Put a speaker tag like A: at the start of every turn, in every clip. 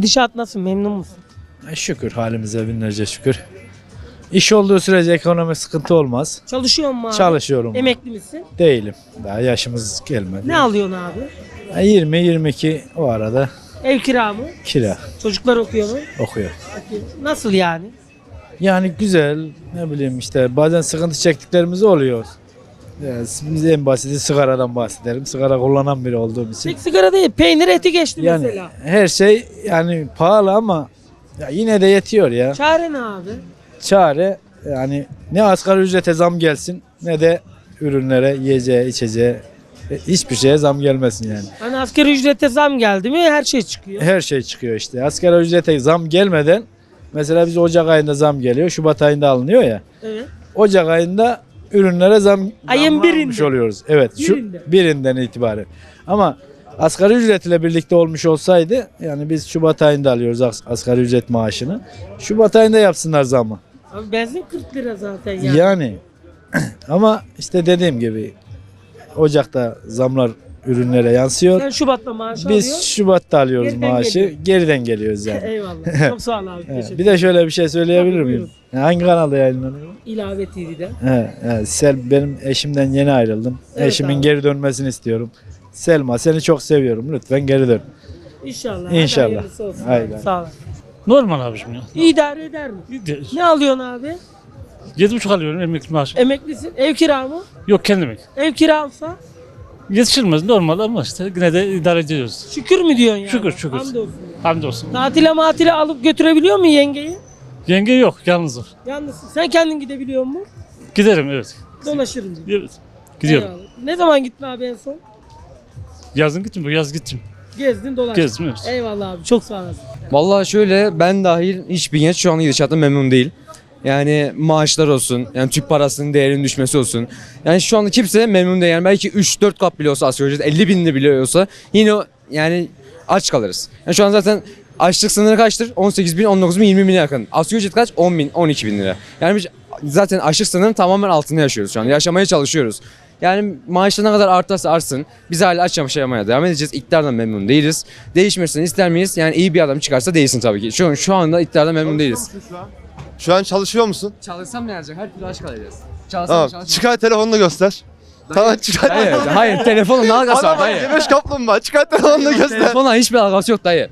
A: Gidişat nasıl memnun musun?
B: Şükür halimize binlerce şükür. İş olduğu sürece ekonomik sıkıntı olmaz.
A: Çalışıyor mu abi?
B: Çalışıyorum.
A: Emekli misin?
B: Değilim. Daha yaşımız gelmedi.
A: Ne alıyorsun abi?
B: 20-22 o arada
A: Ev kira mı?
B: kira
A: Çocuklar okuyor mu?
B: okuyor.
A: Okuyor. Nasıl yani?
B: Yani güzel ne bileyim işte bazen sıkıntı çektiklerimiz oluyor. Yani biz en basiti sigaradan bahsedelim. Sigara kullanan biri olduğum için.
A: Tek sigara değil, peynir eti geçti
B: Yani
A: mesela.
B: her şey yani pahalı ama ya yine de yetiyor ya.
A: Çare ne abi?
B: Çare yani ne asgari ücrete zam gelsin ne de ürünlere, yiyeceğe, içeceğe e, hiçbir şeye zam gelmesin yani.
A: Hani asgari ücrete zam geldi mi her şey çıkıyor.
B: Her şey çıkıyor işte. Asgari ücrete zam gelmeden mesela biz Ocak ayında zam geliyor, Şubat ayında alınıyor ya.
A: Evet.
B: Ocak ayında ürünlere zam
A: Ayın birinde.
B: oluyoruz. Evet, şu
A: Birinde.
B: birinden itibaren. Ama asgari ücret ile birlikte olmuş olsaydı yani biz Şubat ayında alıyoruz as- asgari ücret maaşını. Şubat ayında yapsınlar zamı.
A: Abi benzin 40 lira zaten yani.
B: Yani ama işte dediğim gibi Ocak'ta zamlar ürünlere yansıyor.
A: Sen Şubat'ta maaş
B: Biz
A: alıyorsun.
B: Şubat'ta alıyoruz
A: Geriden
B: maaşı.
A: geliyor.
B: Geriden geliyoruz yani.
A: Eyvallah. Çok sağ ol abi.
B: Evet,
A: Teşekkür
B: Bir de şöyle bir şey söyleyebilir
A: Tabii,
B: miyim? Hangi kanalda yayınlanıyor?
A: İlave TV'de.
B: He, he, Sel benim eşimden yeni ayrıldım.
A: Evet
B: Eşimin
A: abi.
B: geri dönmesini istiyorum. Selma seni çok seviyorum. Lütfen geri dön.
A: İnşallah.
B: İnşallah.
A: Hayırlısı olsun. Sağ ol.
C: Normal abicim ya.
A: İdare eder mi? Ne alıyorsun abi?
C: Yedi buçuk alıyorum emekli maaşı.
A: Emeklisin. Ev kira mı?
C: Yok kendim.
A: Ev kira alsa
C: Yetişilmez normal ama işte yine de idare ediyoruz.
A: şükür mü diyorsun yani?
C: Şükür, şükür.
A: Hamdolsun.
C: Hamdolsun.
A: Tatile matile alıp götürebiliyor mu yengeyi?
C: Yenge yok yalnız o.
A: Yalnızsın. Sen kendin gidebiliyor musun?
C: Giderim evet.
A: Dolaşırım diyor.
C: Evet. Gidiyorum.
A: Eyvallah. Ne zaman gittin abi en son?
C: Yazın gittim bu yaz gittim.
A: Gezdin dolaştın.
C: Gezdim evet.
A: Eyvallah abi çok sağ olasın.
D: Vallahi şöyle ben dahil hiçbir genç şu an gidişattan memnun değil. Yani maaşlar olsun, yani Türk parasının değerinin düşmesi olsun. Yani şu anda kimse memnun değil. Yani belki 3-4 kat bile olsa asgari ücret 50 bin bile olsa yine yani aç kalırız. Yani şu an zaten açlık sınırı kaçtır? 18 bin, 19 bin, 20 bin yakın. Asgari ücret kaç? 10 bin, 12 bin lira. Yani biz zaten açlık sınırının tamamen altında yaşıyoruz şu an. Yaşamaya çalışıyoruz. Yani maaşlar ne kadar artarsa artsın biz hala aç yaşamaya devam edeceğiz. İktidardan memnun değiliz. Değişmesini ister miyiz? Yani iyi bir adam çıkarsa değilsin tabii ki. Şu, şu anda iktidardan memnun değiliz.
E: Şu an çalışıyor musun?
D: Çalışsam ne olacak? Her türlü aç kalacağız.
E: Tamam. Çıkar telefonunu göster. Tamam çıkar.
D: Hayır, hayır telefonla ne alakası var
E: Adam
D: dayı?
E: yemiş kaplumbağa. Çıkar telefonunu göster.
D: Telefonla hiçbir alakası yok dayı.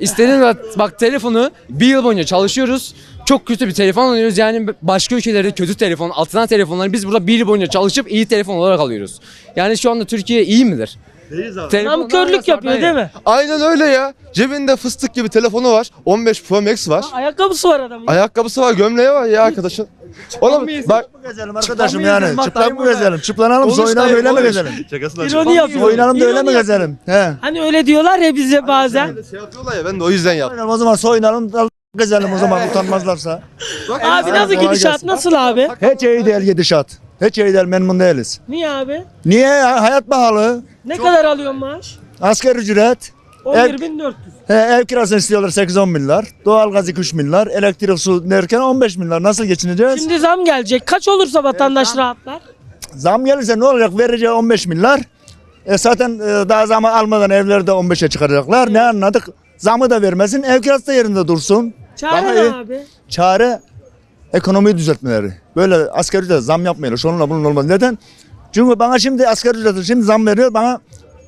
D: İstediğin bak, bak telefonu bir yıl boyunca çalışıyoruz. Çok kötü bir telefon alıyoruz yani başka ülkelerde kötü telefon, atılan telefonları biz burada bir yıl boyunca çalışıp iyi telefon olarak alıyoruz. Yani şu anda Türkiye iyi midir?
E: Değiliz abi.
D: Telefonla
A: Namkörlük yapıyor değil mi?
E: Aynen öyle ya. Cebinde fıstık gibi telefonu var. 15 Pro Max var.
A: Ayakkabısı var adamın.
E: Ayakkabısı var, gömleği var ya arkadaşın. Oğlum bak
F: gezelim arkadaşım
D: Çıplak
F: yani. Çıplak mı gezelim? Çıplanalım soyunalım
D: dayı,
F: öyle mi gezelim?
A: İroni yapıyor.
F: Soyunalım da öyle
A: İroni
F: mi
A: yapıyor.
F: gezelim? He.
A: Hani öyle diyorlar ya bize bazen.
E: şey yapıyorlar ya ben de o yüzden yaptım.
F: O zaman soyunalım da gezelim o zaman utanmazlarsa.
A: Abi nasıl
F: kolay
A: gidişat?
F: gelsin.
A: Nasıl abi?
F: Hiç iyi değil gidişat. Hiç iyi değil memnun değiliz.
A: Niye abi?
F: Niye ya? Hayat pahalı.
A: Ne kadar alıyorsun maaş?
F: Asgari ücret.
A: 11.400.
F: He, ev kirasını istiyorlar 8-10 milyar. Doğalgaz 2-3 milyar. Elektrik su derken 15 milyar. Nasıl geçineceğiz?
A: Şimdi zam gelecek. Kaç olursa vatandaş rahatlar?
F: Zam gelirse ne olacak? Vereceği 15 milyar. E zaten e, daha zamı almadan evleri de 15'e çıkaracaklar. Ne anladık? Zamı da vermesin, ev kirası da yerinde dursun.
A: Çare
F: Daha
A: ne
F: iyi.
A: abi?
F: Çare ekonomiyi düzeltmeleri. Böyle asgari ücret zam yapmayalım. Şununla bunun olmaz. Neden? Çünkü bana şimdi asgari ücreti şimdi zam veriyor. Bana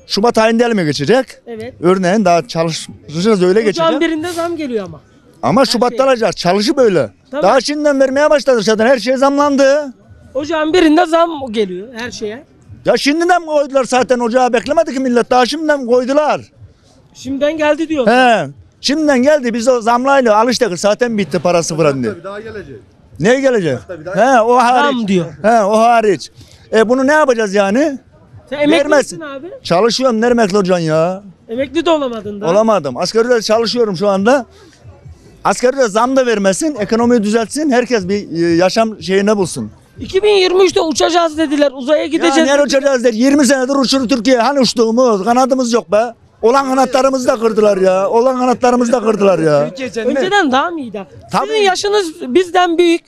F: Şubat ayında elime geçecek.
A: Evet.
F: Örneğin daha çalışacağız öyle
A: Ocağın
F: geçecek.
A: birinde zam geliyor ama.
F: Ama
A: şey.
F: Şubat'ta alacağız. Çalışı böyle.
A: Tabii.
F: Daha şimdiden vermeye başladı zaten. Her şey zamlandı.
A: Ocağın birinde zam geliyor her şeye.
F: Ya şimdiden mi koydular zaten ocağı beklemedi ki millet. Daha şimdiden koydular.
A: Şimdiden geldi diyor.
F: He. Şimdiden geldi biz o zamlayla alıştık. Zaten bitti para sıfıra indi.
E: daha gelecek.
F: Ne gelecek? He o hariç.
A: Zam diyor.
F: He o hariç. E bunu ne yapacağız yani?
A: Sen emekli
F: Vermezsin.
A: misin abi?
F: Çalışıyorum ne emekli olacaksın ya?
A: Emekli de olamadın da.
F: Olamadım. Asgari ücret çalışıyorum şu anda. Asgari ücret zam da vermesin, ekonomiyi düzeltsin, herkes bir e, yaşam şeyine bulsun.
A: 2023'te uçacağız dediler. Uzaya
F: Ya
A: gideceğiz.
F: nereye
A: dediler.
F: uçacağız der. 20 senedir uçurdu Türkiye. Hani uçtuğumuz, kanadımız yok be. Olan kanatlarımızı da kırdılar ya. Olan kanatlarımızı da kırdılar ya.
A: Önceden daha mı iyiydi?
F: Tabii.
A: Sizin yaşınız bizden büyük.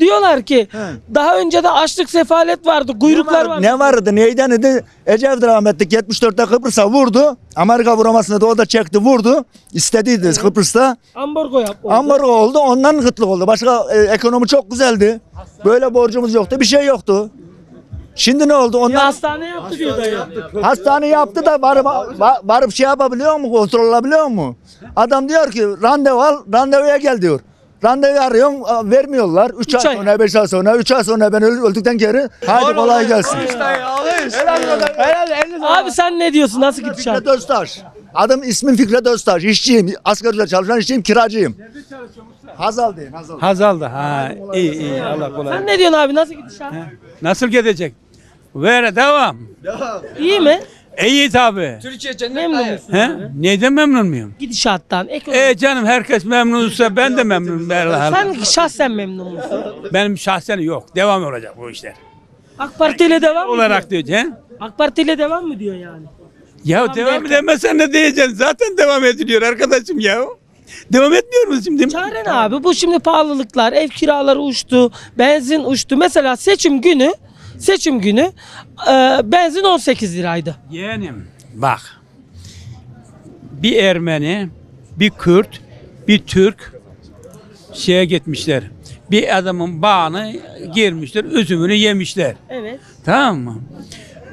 A: Diyorlar ki daha önce de açlık sefalet vardı, kuyruklar vardı.
F: Ne vardı neyden idi? Ecevit rahmetlik 74'te Kıbrıs'a vurdu. Amerika vuramasını da o da çekti vurdu. İstediydi Kıbrıs'ta.
A: Ambargo yap. oldu.
F: Ambargo oldu ondan kıtlık oldu. Başka e, ekonomi çok güzeldi. Böyle borcumuz yoktu bir şey yoktu. Şimdi ne oldu?
A: Bir
F: Ondan
A: hastane yaptı diyor dayı.
F: hastane yaptı da varıp, va- varıp şey yapabiliyor mu? Kontrol olabiliyor mu? Adam diyor ki randevu al, randevuya gel diyor. Randevu arıyorsun, a, vermiyorlar. 3
A: Üç
F: ay
A: ay.
F: sonra, 5 ay sonra, 3 ay sonra ben öl- öldükten geri. Haydi kolay gelsin.
A: Abi sen ne diyorsun? Nasıl gidişat?
F: Fikret Öztaş. Adım ismim Fikret Öztaş. İşçiyim. Asgari ücret çalışan işçiyim, kiracıyım. Hazal deyin, Hazal.
G: Hazaldı. Ha iyi iyi Allah kolay.
A: Sen ne diyorsun abi? Nasıl gidişat?
G: Nasıl gidecek? Ver devam.
A: İyi mi?
G: İyi tabi.
D: Türkiye cennet
A: Memnun musun?
G: He? Neyden memnun muyum?
A: Gidişattan, ekonomi.
G: E canım herkes memnunsa ben de memnunum.
A: Sen şahsen memnun musun?
G: Benim şahsen yok. Devam olacak bu işler.
A: AK Parti ile devam mı
G: Olarak
A: diyor?
G: diyor. He?
A: AK Parti ile devam mı diyor yani?
G: Ya devam
A: derken-
G: edemezsen ne diyeceksin? Zaten devam ediliyor arkadaşım ya. Devam etmiyor musun şimdi?
A: Çare ne abi? Bu şimdi pahalılıklar, ev kiraları uçtu, benzin uçtu. Mesela seçim günü, seçim günü e, benzin 18 liraydı.
G: Yeğenim bak. Bir Ermeni, bir Kürt, bir Türk şeye gitmişler. Bir adamın bağını girmişler, üzümünü yemişler.
A: Evet.
G: Tamam mı?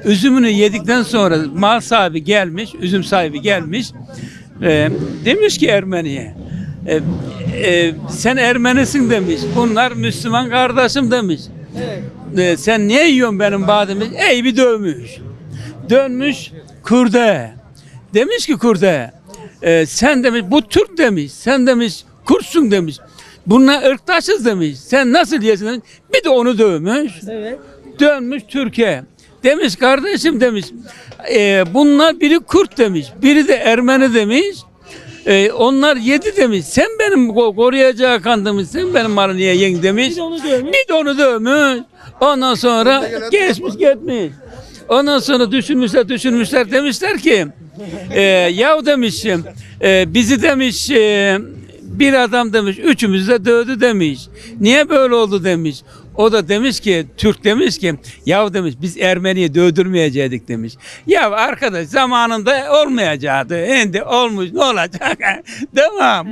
G: Üzümünü yedikten sonra mal sahibi gelmiş, üzüm sahibi gelmiş. e, demiş ki Ermeniye, e, e, sen Ermenisin demiş, bunlar Müslüman kardeşim demiş. E, sen niye yiyorsun benim bağ demiş, ey bir dövmüş. Dönmüş Kürt'e. Demiş ki Kürt'e, e, sen demiş, bu Türk demiş, sen demiş, Kurtsun demiş. Bunlar ırktaşız demiş. Sen nasıl yesin demiş. Bir de onu dövmüş
A: Evet.
G: dönmüş Türkiye. Demiş kardeşim demiş. e, bunlar biri Kürt demiş. Biri de Ermeni demiş. E, onlar yedi demiş. Sen benim ko- koruyacağı kan demiş. Sen benim malı niye yen demiş.
A: Bir de onu dövmüş.
G: Bir de onu dövmüş. Ondan sonra geçmiş gitmiş. Ondan sonra düşünmüşler düşünmüşler demişler ki e, yahu demişim e, bizi demiş e, bir adam demiş üçümüzü de dövdü demiş. Niye böyle oldu demiş. O da demiş ki Türk demiş ki yahu demiş biz Ermeni'yi dövdürmeyecektik demiş. Ya arkadaş zamanında olmayacaktı. Şimdi olmuş ne olacak? Devam.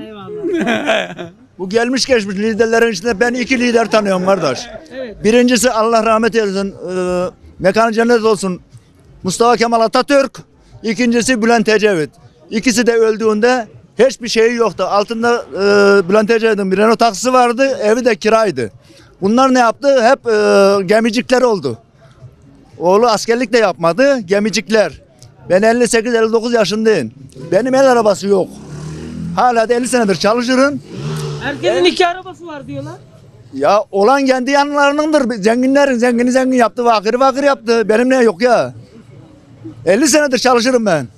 F: Bu gelmiş geçmiş liderlerin içinde ben iki lider tanıyorum kardeş. Birincisi Allah rahmet eylesin. E, mekanı cennet olsun. Mustafa Kemal Atatürk. İkincisi Bülent Ecevit. İkisi de öldüğünde hiçbir şeyi yoktu. Altında e, Bülent Ecevit'in bir Renault taksisi vardı. Evi de kiraydı. Bunlar ne yaptı? Hep e, gemicikler oldu. Oğlu askerlik de yapmadı. Gemicikler. Ben 58-59 yaşındayım. Benim el arabası yok. Hala da 50 senedir çalışırım.
A: Herkesin iki arabası var diyorlar.
F: Ya olan kendi yanlarınındır. Zenginlerin zengini zengin yaptı, fakiri fakir yaptı. Benim ne yok ya. 50 senedir çalışırım ben.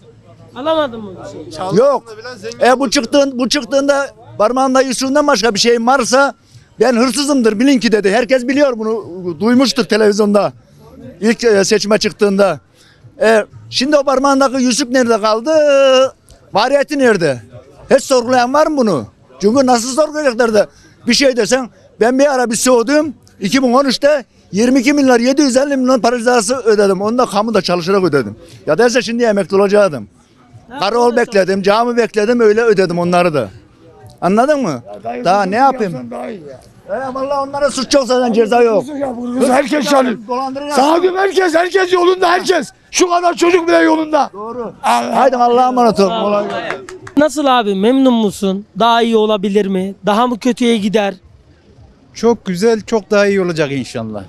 A: Alamadın mı bir şey?
F: Yok. E bu çıktığın bu çıktığında parmağında Yusuf'undan başka bir şeyim varsa ben hırsızımdır bilin ki dedi. Herkes biliyor bunu. Duymuştur televizyonda. İlk e, seçime çıktığında. E, şimdi o parmağındaki yüzük nerede kaldı? Variyeti nerede? Hiç sorgulayan var mı bunu? Çünkü nasıl sorgulayacaklar da bir şey desen ben bir ara bir soğudum 2013'te 22 milyar 750 milyon para cezası ödedim. Onu da kamuda çalışarak ödedim. Ya derse şimdi emekli olacaktım. Karol bekledim, cami bekledim öyle ödedim onları da. Anladın mı? Daha ne yapayım? Ya vallahi onlara suç yok zaten ceza yok.
H: Herkes çalıyor. Diyorum herkes, herkes yolunda herkes. Şu kadar çocuk bile yolunda.
F: Doğru. Haydi Allah'a emanet ol.
A: Nasıl abi? Memnun musun? Daha iyi olabilir mi? Daha mı kötüye gider?
B: Çok güzel, çok daha iyi olacak inşallah.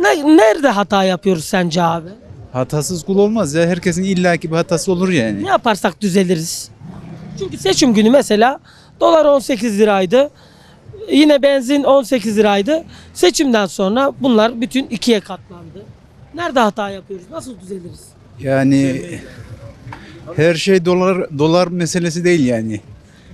A: Ne, nerede hata yapıyoruz sence abi?
B: Hatasız kul olmaz ya. Herkesin illaki bir hatası olur yani.
A: Ne yaparsak düzeliriz? Çünkü seçim günü mesela dolar 18 liraydı. Yine benzin 18 liraydı. Seçimden sonra bunlar bütün ikiye katlandı. Nerede hata yapıyoruz? Nasıl düzeliriz?
B: Yani her şey dolar dolar meselesi değil yani.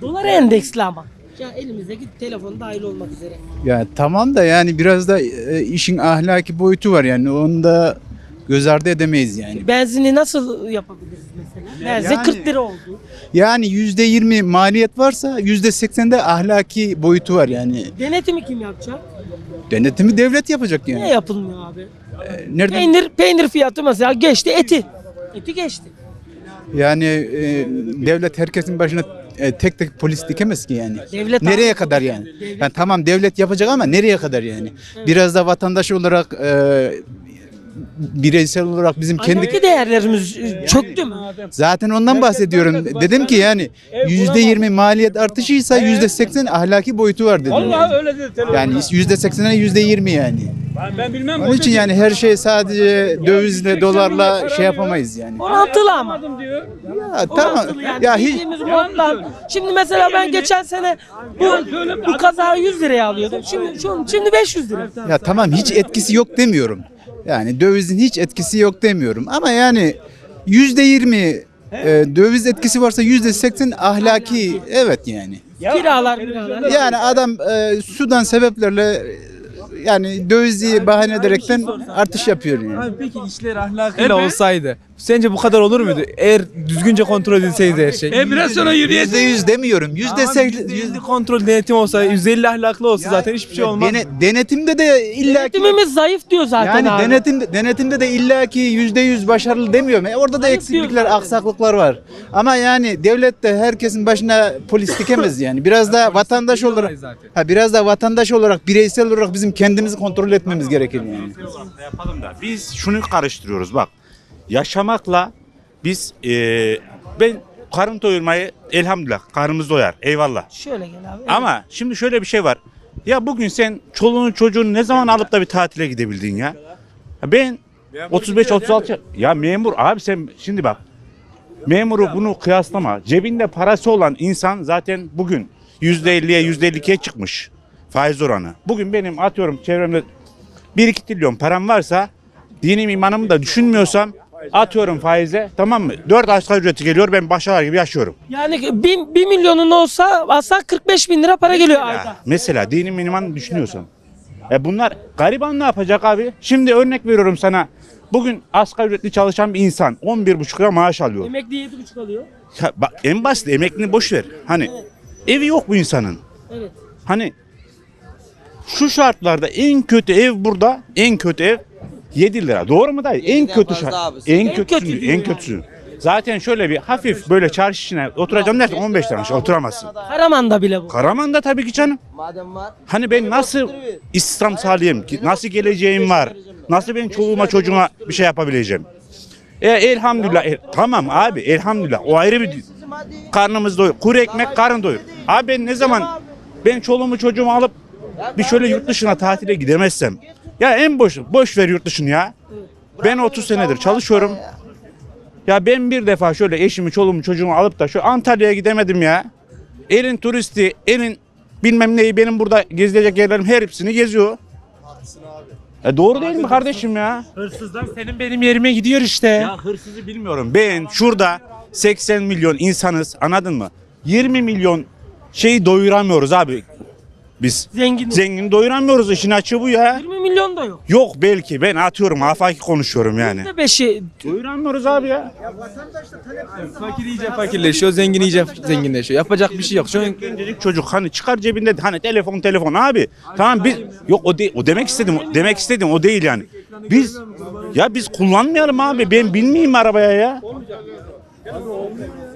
A: Dolar endeksli ama. Ya elimizdeki telefon dahil olmak üzere.
B: Ya tamam da yani biraz da e, işin ahlaki boyutu var yani onu da
I: göz ardı edemeyiz yani.
A: Benzini nasıl yapabiliriz mesela? Benzin
I: Yani-
A: 40 lira oldu.
I: Yani yüzde yirmi maliyet varsa yüzde seksende ahlaki boyutu var yani.
A: Denetimi kim yapacak?
I: Denetimi devlet yapacak
A: Ne
I: yani.
A: yapılmıyor abi?
I: Nereden?
A: Peynir peynir fiyatı mesela geçti eti. Eti geçti.
I: Yani e, devlet herkesin başına e, tek tek polis dikemez ki yani.
A: Devlet
I: nereye kadar yani?
A: Devlet-
I: Yani tamam devlet yapacak ama nereye kadar yani? Biraz da vatandaş olarak e, bireysel olarak bizim kendi
A: Ahlaki değerlerimiz e, çöktü mü?
I: zaten ondan bahsediyorum. Dedim ki yani yüzde yirmi maliyet artışıysa yüzde seksen ahlaki boyutu var dedim.
G: Vallahi
I: yani.
G: öyle dedi.
I: Yani yüzde seksene yüzde yirmi yani.
G: Ben, ben bilmem.
I: Onun için yani her şey sadece dövizle, dolarla şey yapamayız yani.
A: Orantılı ama.
G: diyor.
I: Ya, tamam.
A: Yani
I: Ya hiç
A: bildiğimiz modlar. Şimdi mesela ben geçen sene bu bu kazağı 100 liraya alıyordum. Şimdi şu, şimdi 500 lira.
I: Ya tamam hiç etkisi yok demiyorum. Yani dövizin hiç etkisi yok demiyorum. Ama yani yüzde yirmi e, döviz etkisi varsa yüzde seksen ahlaki evet yani.
A: Kiralar kiralar.
I: Yani adam e, sudan sebeplerle yani dövizi bahane ederekten artış yapıyor yani.
J: Abi peki işler ahlakıyla olsaydı sence bu kadar olur muydu? Eğer düzgünce kontrol edilseydi her şey.
G: E biraz sonra yürüyecek.
I: Yüzde yüz demiyorum. Yüzde
J: Ama
I: seksen.
J: %50 kontrol denetim olsa, %50 ahlaklı olsa zaten hiçbir şey olmaz.
I: Dene- denetimde de illaki
A: Denetimimiz zayıf diyor zaten
I: yani
A: abi.
I: denetimde denetimde de illaki yüzde yüz başarılı demiyorum. E, orada da
A: Zayıf
I: eksiklikler,
A: diyoruz abi.
I: aksaklıklar var. Ama yani devlet de herkesin başına polis dikemez yani. Biraz da vatandaş olarak
J: zaten.
I: ha biraz da vatandaş olarak, bireysel olarak bizim kendimizi kontrol etmemiz gerekir yani.
K: yapalım da biz şunu karıştırıyoruz bak. Yaşamakla biz eee, ben karın doyurmayı elhamdülillah karnımız doyar eyvallah.
A: Şöyle gel abi.
K: Ama şimdi şöyle bir şey var. Ya bugün sen çoluğunu çocuğunu ne zaman alıp da bir tatile gidebildin ya? Ya Ben 35 36 ya memur abi sen şimdi bak. Memuru bunu kıyaslama. Cebinde parası olan insan zaten bugün %50'ye %52'ye çıkmış faiz oranı. Bugün benim atıyorum çevremde 1-2 trilyon param varsa dinim imanımı da düşünmüyorsam atıyorum faize tamam mı? 4 asgari ücreti geliyor ben başkaları gibi yaşıyorum.
A: Yani 1 bir milyonun olsa aslında 45 bin lira para geliyor ayda.
K: Mesela dinim iman düşünüyorsan. E bunlar gariban ne yapacak abi? Şimdi örnek veriyorum sana. Bugün asgari ücretli çalışan bir insan 11,5 lira maaş alıyor.
A: Emekli 7,5 alıyor.
K: Ya bak en basit emeklini boş ver. Hani evi yok bu insanın.
A: Evet.
K: Hani şu şartlarda en kötü ev burada en kötü ev 7 lira. Doğru mu dayı? En kötü şart. En
A: En
K: kötüsü. En kötüsü. Zaten şöyle bir hafif böyle çarşı içine oturacağım dersen 15 lira oturamazsın.
A: Karaman'da bile bu.
K: Karaman'da tabii ki canım.
D: Madem var.
K: Hani ben nasıl istihdam sağlayayım ki? Nasıl geleceğim var? Nasıl ben çoluğuma çocuğuma bir şey yapabileceğim? E, elhamdülillah. e, tamam abi elhamdülillah. O ayrı bir karnımız doyur. Kuru ekmek karın doyur. Abi ben ne zaman ben çoluğumu çocuğumu alıp bir şöyle yurt dışına tatile gidemezsem. Ya en boş, boş ver yurt dışını ya. Ben 30 senedir çalışıyorum. Ya ben bir defa şöyle eşimi, çoluğumu, çocuğumu alıp da şu Antalya'ya gidemedim ya. Elin turisti, elin bilmem neyi benim burada gezilecek yerlerim her hepsini geziyor. E doğru değil mi kardeşim ya?
C: Hırsızlar senin benim yerime gidiyor işte.
K: Ya hırsızı bilmiyorum. Ben şurada 80 milyon insanız anladın mı? 20 milyon şeyi doyuramıyoruz abi. Biz
A: Zengin.
K: zengin doyuramıyoruz işin açığı bu ya.
A: 20 milyon da yok.
K: Yok belki ben atıyorum afaki konuşuyorum yani.
A: %5'i
K: Doyuramıyoruz abi ya.
J: Fakir iyice fakirleşiyor, zengin iyice zenginleşiyor. Yapacak bir şey yok. Şu an
K: Gencecik çocuk hani çıkar cebinde hani telefon telefon abi. Tamam biz yok o değil o demek istedim demek istedim o değil yani. Biz ya biz kullanmayalım abi ben binmeyeyim arabaya ya.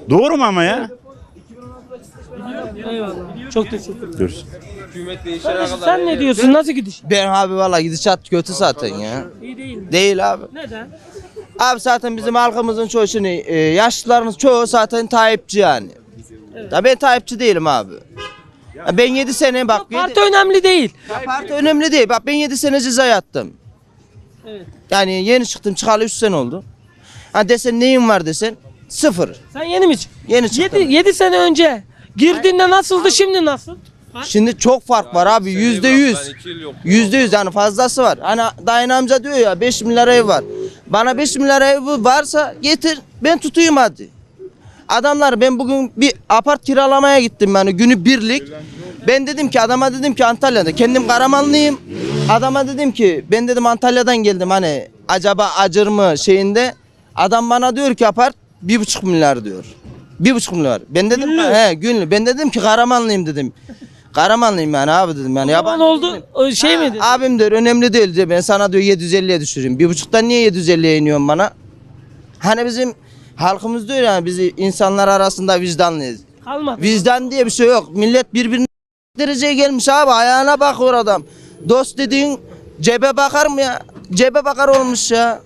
K: Doğru mu ama ya?
A: Eyvallah. Çok teşekkür ederim.
K: Görüşürüz.
A: Kardeşim sen ne diyorsun? Nasıl gidiş?
D: Ben abi valla gidişat kötü zaten ya.
A: İyi değil mi?
D: Değil abi.
A: Neden?
D: Abi zaten bizim halkımızın çoğu şimdi e, yaşlıların çoğu zaten Tayyipçi yani. Ya ben Tayyipçi değilim abi. Ya ben 7 sene bak yedi-
A: Parti önemli değil.
D: Ya parti önemli değil. Bak ben 7 sene ceza yattım.
A: Evet.
D: Yani yeni çıktım çıkalı 3 sene oldu. Ha desen neyin var desen sıfır.
A: Sen yeni mi çıktın?
D: Yeni çıktım.
A: 7, 7 sene önce girdiğinde nasıldı şimdi nasıl?
D: Şimdi çok fark var abi yüzde yüz. Yüzde yüz yani fazlası var. Hani dayın amca diyor ya 5 milyar ev var. Bana 5 milyar ev varsa getir ben tutayım hadi. Adamlar ben bugün bir apart kiralamaya gittim yani günü birlik. Ben dedim ki adama dedim ki Antalya'da kendim Karamanlıyım. Adama dedim ki ben dedim Antalya'dan geldim hani
L: acaba acır mı şeyinde adam bana diyor ki apart bir buçuk milyar diyor. Bir buçuk milyar. Ben dedim
A: Günlük.
L: he günlük. Ben dedim ki Karamanlıyım dedim. Karamanlıyım yani abi dedim yani.
A: Yaban oldu. O şey mi dedi?
L: Abim diyor önemli değil diyor. Ben sana diyor 750'ye düşüreyim. Bir buçuktan niye 750'ye iniyorsun bana? Hani bizim halkımız diyor yani biz insanlar arasında vicdanlıyız.
A: Kalmadı.
L: Vicdan diye bir şey yok. Millet birbirine dereceye gelmiş abi. Ayağına bakıyor adam. Dost dediğin cebe bakar mı ya? Cebe bakar olmuş ya.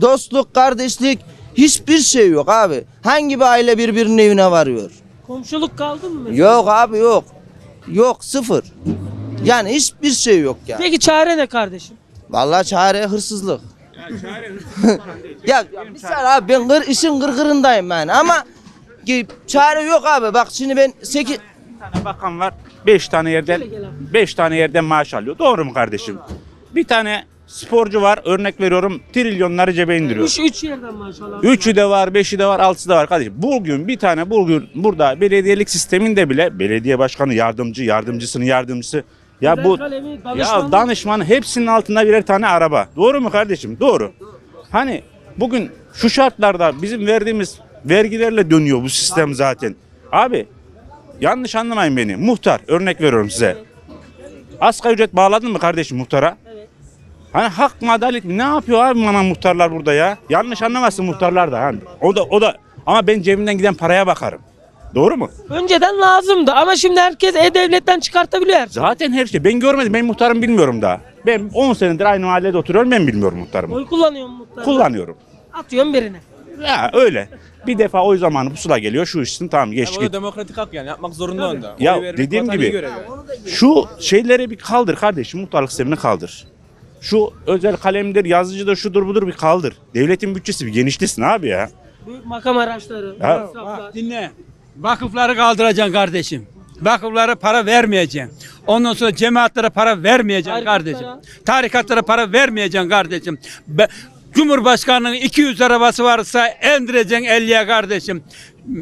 L: Dostluk, kardeşlik hiçbir şey yok abi. Hangi bir aile birbirinin evine varıyor?
A: Komşuluk kaldı mı mesela?
L: Yok abi yok. Yok sıfır. Yani hiçbir şey yok ya.
A: Peki çare ne kardeşim?
L: Vallahi çare hırsızlık. ya, ya bir saniye abi ben gır, işin gırgırındayım yani ama ki çare yok abi. Bak şimdi ben 8
K: tane bakan var. 5 tane yerden 5 tane yerden maaş alıyor. Doğru mu kardeşim? Bir tane sporcu var. Örnek veriyorum. Trilyonları cebe indiriyor.
A: Üç, üç yerden maşallah.
K: Üçü de var, beşi de var, altısı da var kardeşim. Bugün bir tane bugün burada belediyelik sisteminde bile belediye başkanı, yardımcı, yardımcısının yardımcısı ya
A: Güzel
K: bu
A: kalemi,
K: ya
A: danışmanlık.
K: danışman hepsinin altında birer tane araba. Doğru mu kardeşim? Doğru. Hani bugün şu şartlarda bizim verdiğimiz vergilerle dönüyor bu sistem zaten. Abi yanlış anlamayın beni. Muhtar örnek veriyorum size. Asgari ücret bağladın mı kardeşim muhtara? Hani hak mı adalet mi? Ne yapıyor abi bana muhtarlar burada ya? Yanlış anlamasın muhtarlar da. Hani. O da o da ama ben cebimden giden paraya bakarım. Doğru mu?
A: Önceden lazımdı ama şimdi herkes e-devletten çıkartabiliyor her şeyi.
K: Zaten her şey. Ben görmedim. Ben muhtarım bilmiyorum daha. Ben 10 senedir aynı mahallede oturuyorum. Ben bilmiyorum muhtarımı.
A: Oy kullanıyor mu muhtar?
K: Kullanıyorum.
A: Atıyorum birine.
K: Ya öyle. Bir defa oy zamanı pusula geliyor. Şu işin tamam geç
J: O
K: git.
J: demokratik hak yani yapmak zorunda onda.
K: Ya
J: Oy vermek
K: dediğim
J: vatani
K: gibi
J: görevi.
K: şu şeyleri bir kaldır kardeşim. Muhtarlık sistemini kaldır. Şu özel kalemdir, yazıcıdır, şudur budur bir kaldır. Devletin bütçesi bir genişlesin abi ya.
A: Büyük makam araçları.
K: Ya-
A: insaflar.
G: Dinle. Vakıfları kaldıracaksın kardeşim. Vakıflara para vermeyeceksin. Ondan sonra cemaatlere para vermeyeceksin
A: Tarikatlara.
G: kardeşim. Tarikatlara para vermeyeceksin kardeşim. Be- Cumhurbaşkanının 200 arabası varsa endireceksin 50'ye kardeşim.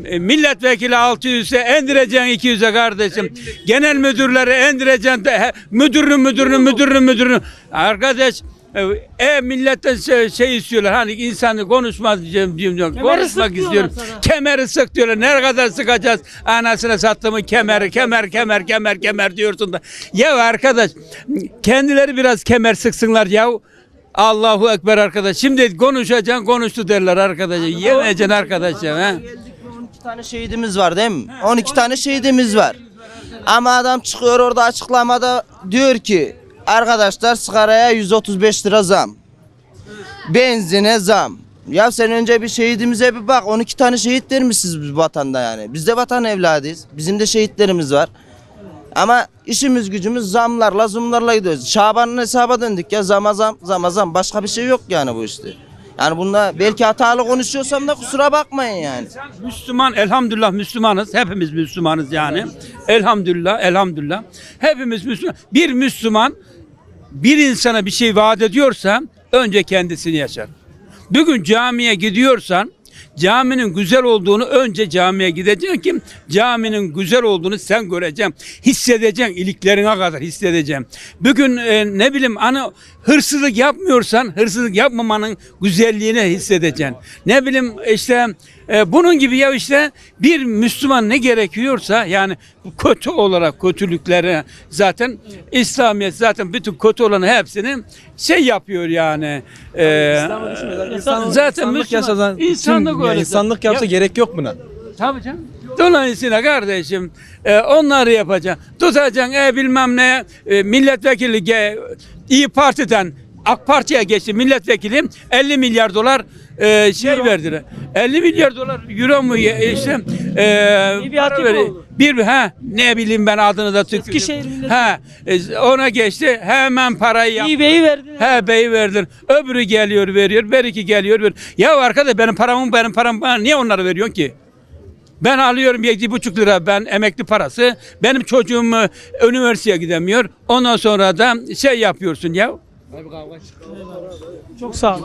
G: E, Milletvekili 600 ise endireceksin 200'e kardeşim. Genel müdürleri endireceksin. de- he, Müdürünü müdürünü müdürünü müdürünü. Arkadaş e, e milletten şey, şey istiyorlar hani insanı konuşmaz diyeceğim diyorum. Konuşmak istiyorum.
A: sana.
G: Kemeri sık diyorlar. Ne kadar sıkacağız? Anasına sattığımın kemeri, kemer, kemer, kemer, kemer diyorsun da. Ya arkadaş kendileri biraz kemer sıksınlar ya. Allahu Ekber arkadaş. Şimdi konuşacaksın konuştu derler arkadaş. Yemeyeceksin arkadaş ya. He?
L: 12 tane şehidimiz var değil mi? 12 tane şehidimiz var. Ama adam çıkıyor orada açıklamada diyor ki arkadaşlar sigaraya 135 lira zam. Benzine zam. Ya sen önce bir şehidimize bir bak. 12 tane şehit vermişsiniz biz vatanda yani. Biz de vatan evladıyız. Bizim de şehitlerimiz var. Ama işimiz gücümüz zamlarla zumlarla gidiyoruz. Şaban'ın hesaba döndük ya zama zam zama zam. Başka bir şey yok yani bu işte. Yani bunda belki hatalı konuşuyorsam da kusura bakmayın yani.
G: Müslüman elhamdülillah Müslümanız. Hepimiz Müslümanız yani. Elhamdülillah elhamdülillah. Hepimiz Müslüman. Bir Müslüman bir insana bir şey vaat ediyorsa önce kendisini yaşar. Bugün camiye gidiyorsan caminin güzel olduğunu önce camiye gideceksin ki caminin güzel olduğunu sen göreceksin. Hissedeceksin iliklerine kadar hissedeceksin. Bugün e, ne bileyim hani hırsızlık yapmıyorsan hırsızlık yapmamanın güzelliğini hissedeceksin. Ne bileyim işte e, bunun gibi ya işte bir Müslüman ne gerekiyorsa yani kötü olarak kötülükleri zaten İslamiyet zaten bütün kötü olanı hepsini şey yapıyor yani. E,
J: İnsan-
G: zaten
J: insanlık
G: Müslüman. İnsanlık öyle.
J: insanlık yapsa
G: Ya-
J: gerek yok buna.
G: Tabii canım. Dolayısıyla kardeşim e, onları yapacaksın. Tutacaksın e, bilmem ne e, milletvekili ge, İyi Parti'den AK Parti'ye geçti milletvekili 50 milyar dolar e, şey verdiler. 50 milyar dolar euro mu ye- işte e,
A: bir
G: para veri- bir ha ne bileyim ben adını da tükürdüm.
A: Eskişehir.
G: Ha e, ona geçti hemen parayı yap.
A: İyi beyi verdi.
G: He beyi verdin. Öbürü geliyor veriyor. Beriki geliyor veriyor. Ya arkadaş benim paramın benim param bana niye onları veriyorsun ki? Ben alıyorum yedi buçuk lira ben emekli parası. Benim çocuğum e, üniversiteye gidemiyor. Ondan sonra da şey yapıyorsun ya.
A: Çok sağ ol.